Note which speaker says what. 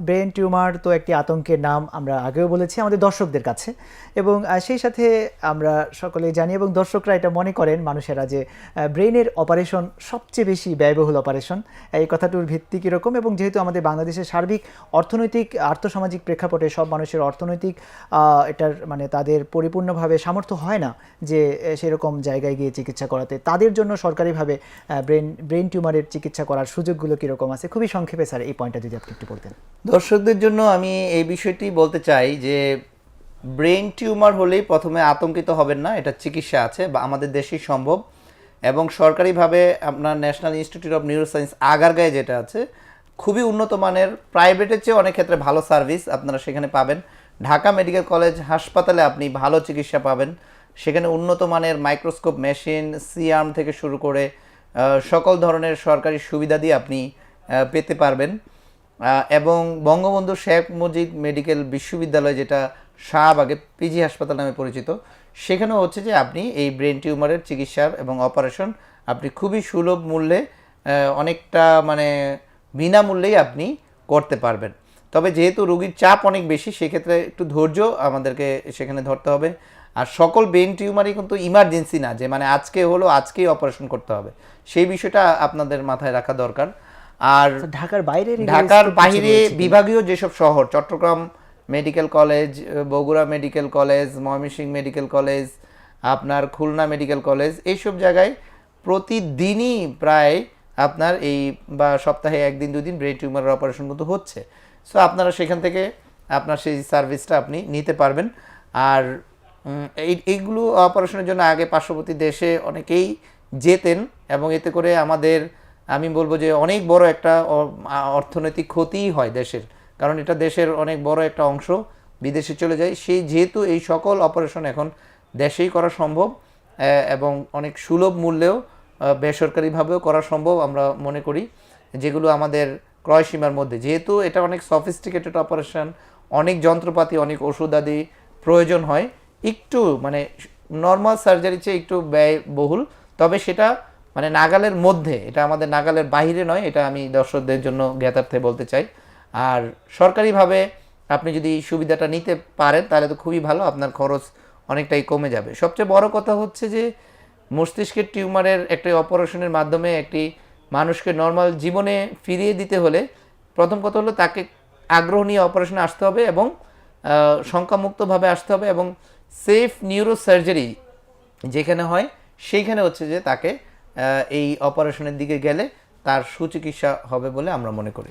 Speaker 1: Brain tumour তো একটি আতঙ্কের নাম আমরা আগেও বলেছি আমাদের দর্শকদের কাছে। এবং সেই সাথে আমরা সকলে জানি এবং দর্শকরা এটা মনে করেন মানুষেরা যে ব্রেনের অপারেশন সবচেয়ে বেশি ব্যয়বহুল অপারেশন। এই কথাটির ভিত্তি কীরকম এবং যেহেতু আমাদের বাংলাদেশের সার্বিক, অর্থনৈতিক, আর্থসামাজিক প্রেক্ষাপটে সব মানুষের অর্থনৈতিক এটার মানে তাদের পরিপূর্ণভাবে সামর্থ্য হয় না যে সেরকম জায়গায় গিয়ে চিকিৎসা করাতে। তাদের জন্য সরকারিভাবে ব্রেন ব্রেন টিউমারের চিকিৎসা করার সুযোগগুলো কীরকম আছে? খুবই সংক্ষেপে স্যার এই পয়েন্টটা যদি আপনি একটু বলতেন।
Speaker 2: দর্শকদের জন্য আমি এই বিষয়টি বলতে চাই যে, ব্রেন টিউমার হলেই প্রথমে আতঙ্কিত হবেন না, এটা চিকিৎসা আছে বা আমাদের দেশেই সম্ভব। এবং সরকারিভাবে আপনার ন্যাশনাল ইনস্টিটিউট অফ নিউরোসায়েন্স আগারগাঁয়ে যেটা আছে, খুবই উন্নত মানের, প্রাইভেটের চেয়ে অনেক ক্ষেত্রে ভালো সার্ভিস আপনারা সেখানে পাবেন। ঢাকা মেডিকেল কলেজ হাসপাতালে আপনি ভালো চিকিৎসা পাবেন। সেখানে উন্নত মানের মাইক্রোস্কোপ, মেশিন সিআর্ম থেকে শুরু করে সকল ধরনের সরকারি সুবিধা দিয়ে আপনি পেতে পারবেন। এবং বঙ্গবন্ধু শেখ মুজিব মেডিকেল বিশ্ববিদ্যালয়, যেটা শাহবাগে পিজি হাসপাতাল নামে পরিচিত, সেখানেও হচ্ছে যে আপনি এই ব্রেন টিউমারের চিকিৎসার এবং অপারেশন আপনি খুবই সুলভ মূল্যে অনেকটা মানে বিনামূল্যেই আপনি করতে পারবেন। তবে যেহেতু রুগীর চাপ অনেক বেশি, সেক্ষেত্রে একটু ধৈর্য আমাদেরকে সেখানে ধরতে হবে। আর সকল ব্রেন টিউমারই কিন্তু ইমার্জেন্সি না, যে মানে আজকে হলো, আজকেই অপারেশন করতে হবে। সেই বিষয়টা আপনাদের মাথায় রাখা দরকার। আর
Speaker 1: ঢাকার বাইরে
Speaker 2: ঢাকার বাইরে বিভাগীয় যেসব শহর Chittagong medical college Bogura medical college Mymensingh medical college আপনার খুলনা মেডিকেল কলেজ এইসব জায়গায় প্রতিদিনই প্রায় আপনার এই বা সপ্তাহে একদিন দুদিন ব্রেন টিউমারের অপারেশন কিন্তু হচ্ছে। সো আপনারা সেখান থেকে আপনার সেই সার্ভিসটা আপনি নিতে পারবেন। আর এই এইগুলো অপারেশনের জন্য আগে পার্শ্ববর্তী দেশে অনেকেই যেতেন এবং এতে করে আমাদের আমি বলব যে অনেক বড় একটা অর্থনৈতিক ক্ষতিই হয় দেশের। কারণ এটা দেশের অনেক বড় একটা অংশ, বিদেশে চলে যায়। সেই যেহেতু এই সকল অপারেশন এখন দেশেই করা সম্ভব এবং অনেক সুলভ মূল্যেও বেসরকারিভাবেও করা সম্ভব আমরা মনে করি, যেগুলো আমাদের ক্রয় সীমার মধ্যে। যেহেতু এটা অনেক সফিস্টিকেটেড অপারেশন অনেক যন্ত্রপাতি, অনেক ওষুধ আদি প্রয়োজন হয়, একটু মানে নর্মাল সার্জারি চেয়ে একটু ব্যয়বহুল। তবে সেটা মানে নাগালের মধ্যে, এটা আমাদের নাগালের বাইরে নয়, এটা আমি দর্শকদের জন্য জ্ঞাতার্থে বলতে চাই। আর সরকারিভাবে আপনি যদি সুবিধাটা নিতে পারেন, তাহলে তো খুবই ভালো, আপনার খরচ অনেকটাই কমে যাবে। সবচেয়ে বড় কথা হচ্ছে যে, মস্তিষ্কের টিউমারের একটি অপারেশনের মাধ্যমে একটি মানুষকে নর্মাল জীবনে ফিরিয়ে দিতে হলে, প্রথম কথা হলো তাকে আগ্রহ নিয়ে অপারেশনে আসতে হবে এবং শঙ্কামুক্তভাবে আসতে হবে এবং সেফ নিউরো সার্জারি যেখানে হয়, সেইখানে হচ্ছে যে তাকে এই অপারেশনের দিকে গেলে তার সুচিকিৎসা হবে বলে আমরা মনে করি।